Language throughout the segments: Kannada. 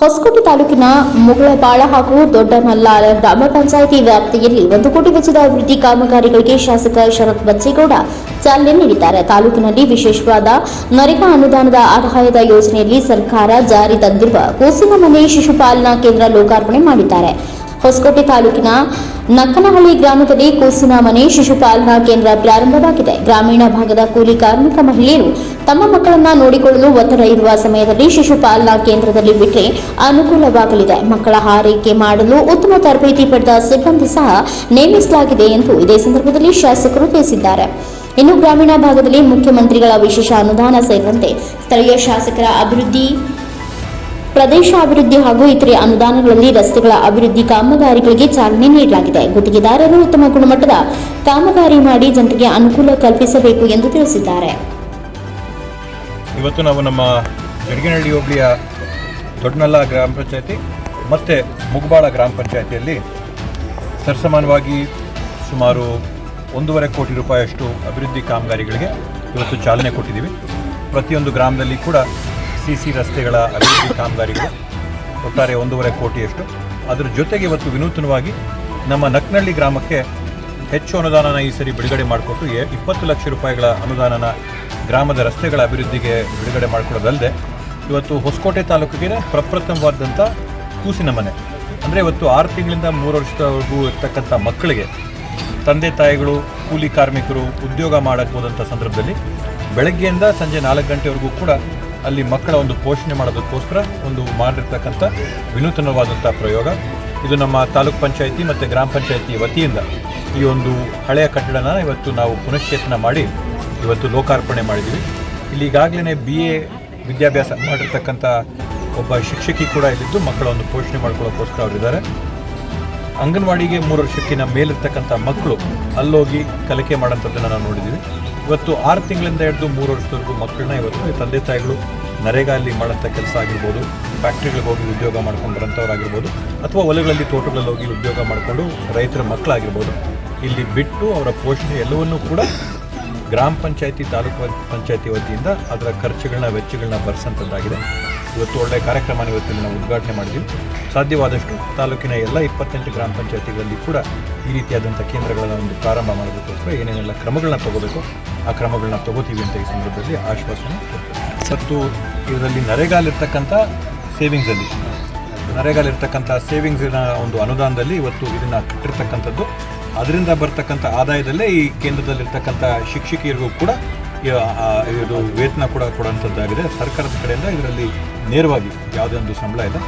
ಹೊಸಕೋಟೆ ತಾಲೂಕಿನ ಮುಗಳಬಾಳ ಹಾಗೂ ದೊಡ್ಡಮಲ್ಲಾರ ಗ್ರಾಮ ಪಂಚಾಯಿತಿ ವ್ಯಾಪ್ತಿಯಲ್ಲಿ ಒಂದು ಕೋಟಿ ವೆಚ್ಚದ ಅಭಿವೃದ್ಧಿ ಕಾಮಗಾರಿಗಳಿಗೆ ಶಾಸಕ ಶರತ್ ಬಚ್ಚೇಗೌಡ ಚಾಲನೆ ನೀಡಿದ್ದಾರೆ. ತಾಲೂಕಿನಲ್ಲಿ ವಿಶೇಷವಾದ ನರೇಗಾ ಅನುದಾನದ ಆದಾಯದ ಯೋಜನೆಯಲ್ಲಿ ಸರ್ಕಾರ ಜಾರಿ ತಂದಿರುವ ಕೂಸಿನ ಮನೆ ಶಿಶುಪಾಲನಾ ಕೇಂದ್ರ ಲೋಕಾರ್ಪಣೆ ಮಾಡಿದ್ದಾರೆ. ಹೊಸಕೋಟೆ ತಾಲೂಕಿನ ನಕ್ಕನಹಳ್ಳಿ ಗ್ರಾಮದಲ್ಲಿ ಕೂಸಿನ ಮನೆ ಶಿಶುಪಾಲನಾ ಕೇಂದ್ರ ಪ್ರಾರಂಭವಾಗಿದೆ. ಗ್ರಾಮೀಣ ಭಾಗದ ಕೂಲಿ ಕಾರ್ಮಿಕ ಮಹಿಳೆಯರು ತಮ್ಮ ಮಕ್ಕಳನ್ನ ನೋಡಿಕೊಳ್ಳಲು ಒತ್ತಡ ಇರುವ ಸಮಯದಲ್ಲಿ ಶಿಶುಪಾಲನಾ ಕೇಂದ್ರದಲ್ಲಿ ಬಿಟ್ಟರೆ ಅನುಕೂಲವಾಗಲಿದೆ. ಮಕ್ಕಳ ಆರೈಕೆ ಮಾಡಲು ಉತ್ತಮ ತರಬೇತಿ ಪಡೆದ ಸಿಬ್ಬಂದಿ ಸಹ ನೇಮಿಸಲಾಗಿದೆ ಎಂದು ಇದೇ ಸಂದರ್ಭದಲ್ಲಿ ಶಾಸಕರು ತಿಳಿಸಿದ್ದಾರೆ. ಇನ್ನು ಗ್ರಾಮೀಣ ಭಾಗದಲ್ಲಿ ಮುಖ್ಯಮಂತ್ರಿಗಳ ವಿಶೇಷ ಅನುದಾನ ಸೇರಿದಂತೆ ಸ್ಥಳೀಯ ಶಾಸಕರ ಅಭಿವೃದ್ಧಿ ಪ್ರದೇಶ ಅಭಿವೃದ್ಧಿ ಹಾಗೂ ಇತರೆ ಅನುದಾನಗಳಲ್ಲಿ ರಸ್ತೆಗಳ ಅಭಿವೃದ್ಧಿ ಕಾಮಗಾರಿಗಳಿಗೆ ಚಾಲನೆ ನೀಡಲಾಗಿದೆ. ಗುತ್ತಿಗೆದಾರರು ಉತ್ತಮ ಗುಣಮಟ್ಟದ ಕಾಮಗಾರಿ ಮಾಡಿ ಜನರಿಗೆ ಅನುಕೂಲ ಕಲ್ಪಿಸಬೇಕು ಎಂದು ತಿಳಿಸಿದ್ದಾರೆ. ಇವತ್ತು ನಾವು ನಮ್ಮ ಜಡಗಿನಹಳ್ಳಿ ಹೋಬಳಿಯ ದೊಡ್ಡನಲ್ಲ ಗ್ರಾಮ ಪಂಚಾಯತಿ ಮತ್ತು ಮುಗಬಾಳ ಗ್ರಾಮ ಪಂಚಾಯತಿಯಲ್ಲಿ ಸರಿಸಮಾನವಾಗಿ ಸುಮಾರು ಒಂದೂವರೆ ಕೋಟಿ ರೂಪಾಯಿಯಷ್ಟು ಅಭಿವೃದ್ಧಿ ಕಾಮಗಾರಿಗಳಿಗೆ ಇವತ್ತು ಚಾಲನೆ ಕೊಟ್ಟಿದ್ದೀವಿ. ಪ್ರತಿಯೊಂದು ಗ್ರಾಮದಲ್ಲಿ ಕೂಡ ಸಿ ಸಿ ರಸ್ತೆಗಳ ಅಭಿವೃದ್ಧಿ ಕಾಮಗಾರಿಗಳು ಒಟ್ಟಾರೆ ಒಂದೂವರೆ ಕೋಟಿಯಷ್ಟು. ಅದರ ಜೊತೆಗೆ ಇವತ್ತು ವಿನೂತನವಾಗಿ ನಮ್ಮ ನಕ್ನಳ್ಳಿ ಗ್ರಾಮಕ್ಕೆ ಹೆಚ್ಚು ಅನುದಾನನ ಈ ಸರಿ ಬಿಡುಗಡೆ ಮಾಡಿಕೊಟ್ಟು ಇಪ್ಪತ್ತು ಲಕ್ಷ ರೂಪಾಯಿಗಳ ಅನುದಾನನ ಗ್ರಾಮದ ರಸ್ತೆಗಳ ಅಭಿವೃದ್ಧಿಗೆ ಬಿಡುಗಡೆ ಮಾಡಿಕೊಡೋದಲ್ಲದೆ ಇವತ್ತು ಹೊಸಕೋಟೆ ತಾಲೂಕಿಗೆ ಪ್ರಪ್ರಥಮವಾದಂಥ ಕೂಸಿನ ಮನೆ. ಅಂದರೆ ಇವತ್ತು ಆರು ತಿಂಗಳಿಂದ ಮೂರು ವರ್ಷದವರೆಗೂ ಇರ್ತಕ್ಕಂಥ ಮಕ್ಕಳಿಗೆ ತಂದೆ ತಾಯಿಗಳು, ಕೂಲಿ ಕಾರ್ಮಿಕರು ಉದ್ಯೋಗ ಮಾಡಕ್ಕೆ ಹೋದಂಥ ಸಂದರ್ಭದಲ್ಲಿ ಬೆಳಗ್ಗೆಯಿಂದ ಸಂಜೆ ನಾಲ್ಕು ಗಂಟೆವರೆಗೂ ಕೂಡ ಅಲ್ಲಿ ಮಕ್ಕಳ ಒಂದು ಪೋಷಣೆ ಮಾಡೋದಕ್ಕೋಸ್ಕರ ಒಂದು ಮಾಡಿರ್ತಕ್ಕಂಥ ವಿನೂತನವಾದಂಥ ಪ್ರಯೋಗ. ಇದು ನಮ್ಮ ತಾಲೂಕ್ ಪಂಚಾಯಿತಿ ಮತ್ತು ಗ್ರಾಮ ಪಂಚಾಯಿತಿ ವತಿಯಿಂದ ಈ ಒಂದು ಹಳೆಯ ಕಟ್ಟಡನ ಇವತ್ತು ನಾವು ಪುನಶ್ಚೇತನ ಮಾಡಿ ಇವತ್ತು ಲೋಕಾರ್ಪಣೆ ಮಾಡಿದ್ದೀವಿ. ಇಲ್ಲಿ ಈಗಾಗಲೇ ಬಿ ಎ ವಿದ್ಯಾಭ್ಯಾಸ ಮಾಡಿರ್ತಕ್ಕಂಥ ಒಬ್ಬ ಶಿಕ್ಷಕಿ ಕೂಡ ಇಲ್ಲಿದ್ದು ಮಕ್ಕಳ ಒಂದು ಪೋಷಣೆ ಮಾಡ್ಕೊಳ್ಳೋಕ್ಕೋಸ್ಕರ ಅವರಿದ್ದಾರೆ. ಅಂಗನವಾಡಿಗೆ ಮೂರು ವರ್ಷಕ್ಕಿಂತ ಮೇಲಿರ್ತಕ್ಕಂಥ ಮಕ್ಕಳು ಅಲ್ಲೋಗಿ ಕಲಿಕೆ ಮಾಡೋಂಥದ್ದನ್ನು ನಾವು ನೋಡಿದ್ದೀವಿ ಇವತ್ತು ಆರು ತಿಂಗಳಿಂದ ಹಿಡಿದು ಮೂರು ವರ್ಷದವರೆಗೂ ಮಕ್ಕಳನ್ನ ಇವತ್ತು ತಂದೆ ತಾಯಿಗಳು ನರೇಗಾ ಅಲ್ಲಿ ಮಾಡೋಂಥ ಕೆಲಸ ಆಗಿರ್ಬೋದು, ಫ್ಯಾಕ್ಟ್ರಿಗಳಿಗೆ ಹೋಗಿ ಉದ್ಯೋಗ ಮಾಡ್ಕೊಂಡು ಬರೋಂಥವ್ರಾಗಿರ್ಬೋದು, ಅಥವಾ ಹೊಲಗಳಲ್ಲಿ ತೋಟಗಳಲ್ಲಿ ಹೋಗಿ ಉದ್ಯೋಗ ಮಾಡಿಕೊಂಡು ರೈತರ ಮಕ್ಕಳಾಗಿರ್ಬೋದು, ಇಲ್ಲಿ ಬಿಟ್ಟು ಅವರ ಪೋಷಣೆ ಎಲ್ಲವನ್ನೂ ಕೂಡ ಗ್ರಾಮ ಪಂಚಾಯತಿ ತಾಲೂಕು ಪಂಚಾಯತಿ ವತಿಯಿಂದ ಅದರ ಖರ್ಚುಗಳನ್ನ ವೆಚ್ಚಗಳನ್ನ ಭರಿಸಂಥದ್ದಾಗಿದೆ ಇವತ್ತು ಒಳ್ಳೆಯ ಕಾರ್ಯಕ್ರಮ ಇವತ್ತಿನ ನಾವು ಉದ್ಘಾಟನೆ ಮಾಡಿದ್ವಿ. ಸಾಧ್ಯವಾದಷ್ಟು ತಾಲೂಕಿನ ಎಲ್ಲ ಇಪ್ಪತ್ತೆಂಟು ಗ್ರಾಮ ಪಂಚಾಯತಿಗಳಲ್ಲಿ ಕೂಡ ಈ ರೀತಿಯಾದಂಥ ಕೇಂದ್ರಗಳನ್ನು ಒಂದು ಪ್ರಾರಂಭ ಮಾಡೋದಕ್ಕೋಸ್ಕರ ಏನೇನೆಲ್ಲ ಕ್ರಮಗಳನ್ನ ತಗೋಬೇಕು, ಆ ಕ್ರಮಗಳನ್ನ ತಗೋತೀವಿ ಅಂತ ಈ ಸಂದರ್ಭದಲ್ಲಿ ಆಶ್ವಾಸನೆ ಮತ್ತು ಇದರಲ್ಲಿ ನರೇಗಾಲಿರ್ತಕ್ಕಂಥ ಸೇವಿಂಗ್ಸಲ್ಲಿ, ನರೇಗಾಲಿರ್ತಕ್ಕಂಥ ಸೇವಿಂಗ್ಸಿನ ಒಂದು ಅನುದಾನದಲ್ಲಿ ಇವತ್ತು ಇದನ್ನು ಕಟ್ಟಿರ್ತಕ್ಕಂಥದ್ದು. ಅದರಿಂದ ಬರ್ತಕ್ಕಂಥ ಆದಾಯದಲ್ಲೇ ಈ ಕೇಂದ್ರದಲ್ಲಿರ್ತಕ್ಕಂಥ ಶಿಕ್ಷಕಿಯರಿಗೂ ಕೂಡ ಇದು ವೇತನ ಕೂಡ ಕೊಡುವಂಥದ್ದಾಗಿದೆ ಸರ್ಕಾರದ ಕಡೆಯಿಂದ ಇದರಲ್ಲಿ ನೇರವಾಗಿ ಯಾವುದೇ ಒಂದು ಸಂಬಳ ಇದೆ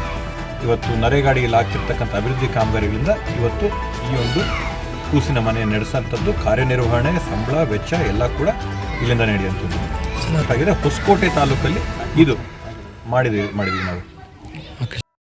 ಇವತ್ತು ನರೇಗಾಡಿಯಲ್ಲಿ ಆಗ್ತಿರ್ತಕ್ಕಂಥ ಅಭಿವೃದ್ಧಿ ಕಾಮಗಾರಿಗಳಿಂದ ಇವತ್ತು ಈ ಒಂದು ಕೂಸಿನ ಮನೆ ನಡೆಸೋಂಥದ್ದು ಕಾರ್ಯನಿರ್ವಹಣೆ ಸಂಬಳ ವೆಚ್ಚ ಎಲ್ಲ ಕೂಡ ಇಲ್ಲಿಂದ ನಡೆಯುವಂಥದ್ದು. ಹಾಗಾಗಿದೆ ಹೊಸಕೋಟೆ ತಾಲೂಕಲ್ಲಿ ಇದು ಮಾಡಿದ್ದೀವಿ ಮಾಡಿದ್ವಿ ನಾವು.